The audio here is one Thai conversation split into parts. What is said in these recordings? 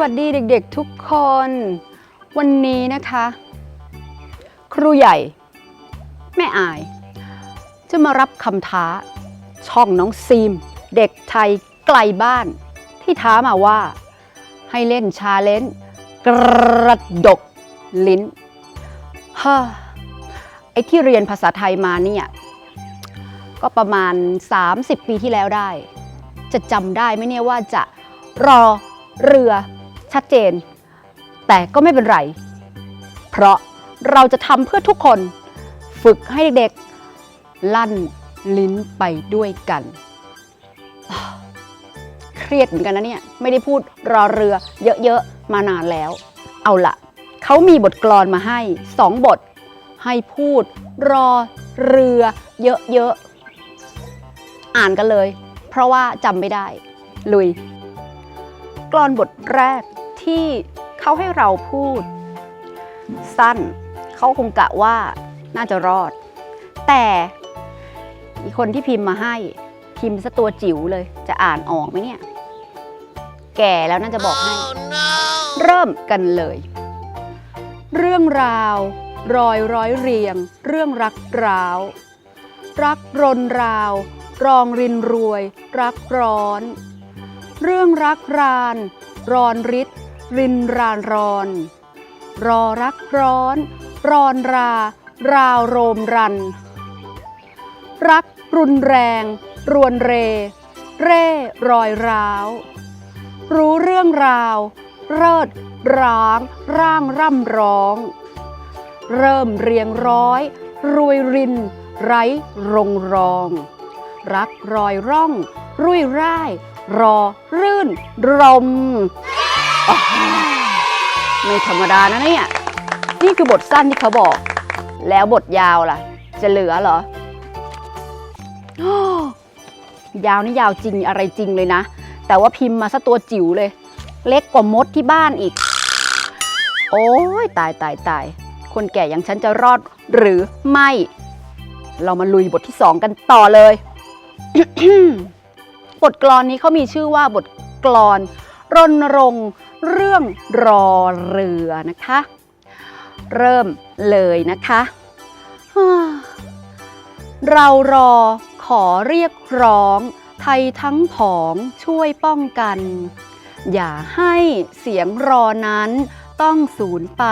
วัสดีเด็กๆทุกคน วันนี้นะคะ ครูใหญ่ แม่อาย จะมารับคำท้า ช่องน้องซีม เด็กไทยไกลบ้าน ที่ท้ามาว่า ให้เล่นชาเลนจ์กระดกลิ้นฮ่าไอที่เรียนภาษาไทยมาเนี่ยก็ประมาณ 30 ปีที่แล้วได้ จะจำได้ไหมเนี่ยว่าจะรอเรือ ชัดเจน แต่ก็ไม่เป็นไร เพราะเราจะทำเพื่อทุกคน ฝึกให้เด็กๆ ลั่นลิ้นไปด้วยกัน เครียดเหมือนกันนะเนี่ย ไม่ได้พูดรอเรือเยอะๆ มานานแล้ว เอาละเขามีบทกลอนมาให้สองบท ให้พูดรอเรือเยอะๆ อ่านกันเลย เพราะว่าจำไม่ได้ ลุย กลอนบทแรก ที่เขาให้เราพูด สั้น เขาคงกะว่าน่าจะรอด แต่อีกคนที่พิมพ์มาให้พิมพ์ซะตัวจิ๋วเลย จะอ่านออกไหมเนี่ย แก่แล้วน่าจะบอกให้เริ่มกันเลย เรื่องราว รอยร้อยเรียง เรื่องรักร้าว รักรนราว รองรินรวย รักร้อน เรื่องรักราน รอนริด รินรานรอน รอรักร้อน รอนรา ราวโรมรัน รักรุนแรง รวนเร เร่รอยร้าว รู้เรื่องราว เริดร้าง ร่างร่ำร้อง เริ่มเรียงร้อย รวยริน ไร้รงรอง รักรอยร่อง รุ่ยร่าย รอรื่นรม ไม่ธรรมดานะเนี่ย นี่คือบทสั้นที่เขาบอก แล้วบทยาวล่ะ จะเหลือเหรอยาวนี่ยาวจริงอะไรจริงเลยนะ แต่ว่าพิมพ์มาซะตัวจิ๋วเลย เล็กกว่ามดที่บ้านอีก โอ้ยตายตายตาย คนแก่อย่างฉันจะรอดหรือไม่ เรามาลุยบทที่สองกันต่อเลย บทกลอนนี้เขามีชื่อว่าบทกลอนรณรงค์ เรื่องรอเรือนะคะ เริ่มเลยนะคะ เรารอขอเรียกร้อง ไทยทั้งผองช่วยป้องกัน อย่าให้เสียงรอนั้นต้องสูญไป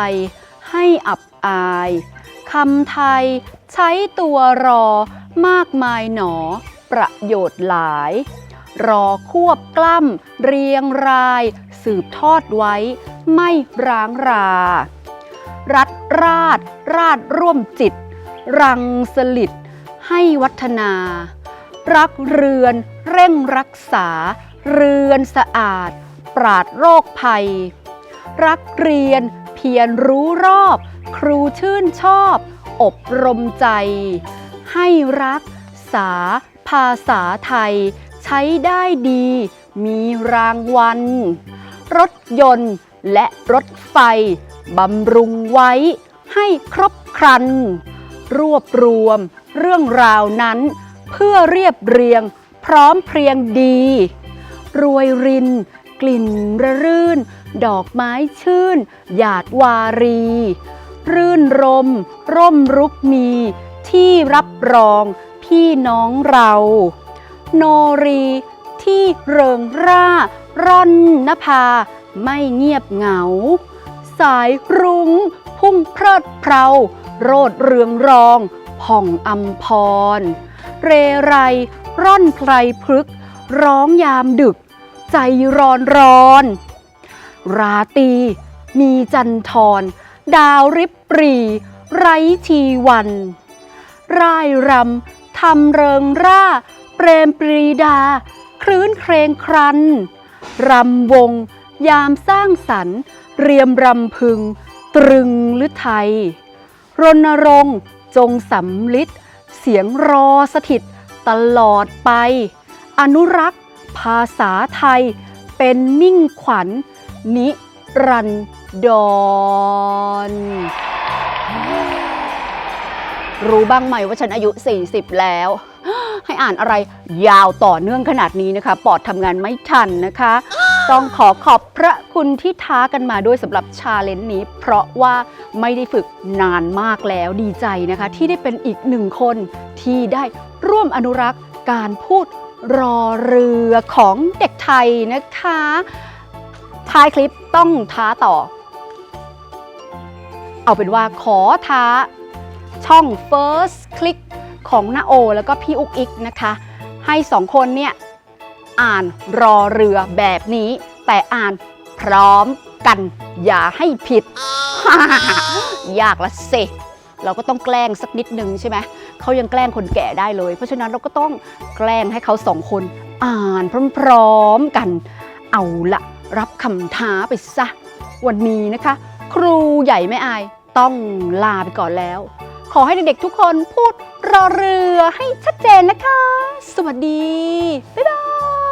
ให้อับอายคำไทยใช้ตัวรอมากมายหนอ ประโยชน์หลาย รอควบกล้ำ เรียงราย สืบทอดไว้ ไม่ร้างรา รัดราด ราดร่วมจิต รังสลิด ให้วัฒนา รักเรือน เร่งรักษา เรือนสะอาด ปราดโรคภัย รักเรียน เพียรรู้รอบ ครูชื่นชอบ อบรมใจ ให้รักษาภาษาไทย ช้ได้ดี มีรางวัล รถยนต์และรถไฟบำรุงไว้ให้ครบครัน รวบรวมเรื่องราวนั้น เพื่อเรียบเรียงพร้อมเพรียงดี รวยริน กลิ่นระรื่น ดอกไม้ชื่น หยาดวารี รื่นรม ร่มรุกมี ที่รับรองพี่น้องเรา โนรี ที่เริงร่า ร่อนนภา ไม่เงียบเหงา สายรุง้ง พุ่งเพลิดเพราโรดเรืองรอง ผ่องอำพร เรไร ร่อนไพรพฤก ร้องยามดึก ใจร้อนร้อน ราตี มีจันทร ดาวริบปรี ไร้ทีวัน ร่ายรำทำเริงร่า รมปรีดา คลื้นเครงครัน รำวง ยามสร้างสรรค์ เรียมรำพึง ตรึงฤทัยรณรงค์จงสำลิดเสียงรอสถิต ตลอดไป อนุรักษ์ ภาษาไทย เป็นมิ่งขวัญ นิรันดร รู้บ้างไหมว่าฉันอายุ 40 แล้ว ให้อ่านอะไรยาวต่อเนื่องขนาดนี้นะคะ ปอดทำงานไม่ทันนะคะ ต้องขอขอบพระคุณที่ท้ากันมาด้วยสำหรับชาเลนจ์นี้ เพราะว่าไม่ได้ฝึกนานมากแล้วดีใจนะคะ ที่ได้เป็นอีกหนึ่งคนที่ได้ร่วมอนุรักษ์การพูดรอเรือของเด็กไทยนะคะท้ายคลิปต้องท้าต่อ เอาเป็นว่าขอท้าช่อง First Click ของนาโอ แล้วก็พี่อุกอิกนะคะ ให้สองคนเนี่ยอ่านรอเรือแบบนี้ แต่อ่านพร้อมกัน อย่าให้ผิด ยากละเซเราก็ต้องแกล้งสักนิดนึงใช่ไหมเขายังแกล้งคนแก่ได้เลย เพราะฉะนั้นเราก็ต้องแกล้งให้เขาสองคนอ่านพร้อมๆกัน เอาละรับคำท้าไปซะ วันนี้นะคะ ครูใหญ่ไม่อายต้องลาไปก่อนแล้ว ขอให้เด็กๆทุกคนพูด รอเรือให้ชัดเจนนะคะ สวัสดี บ๊ายบาย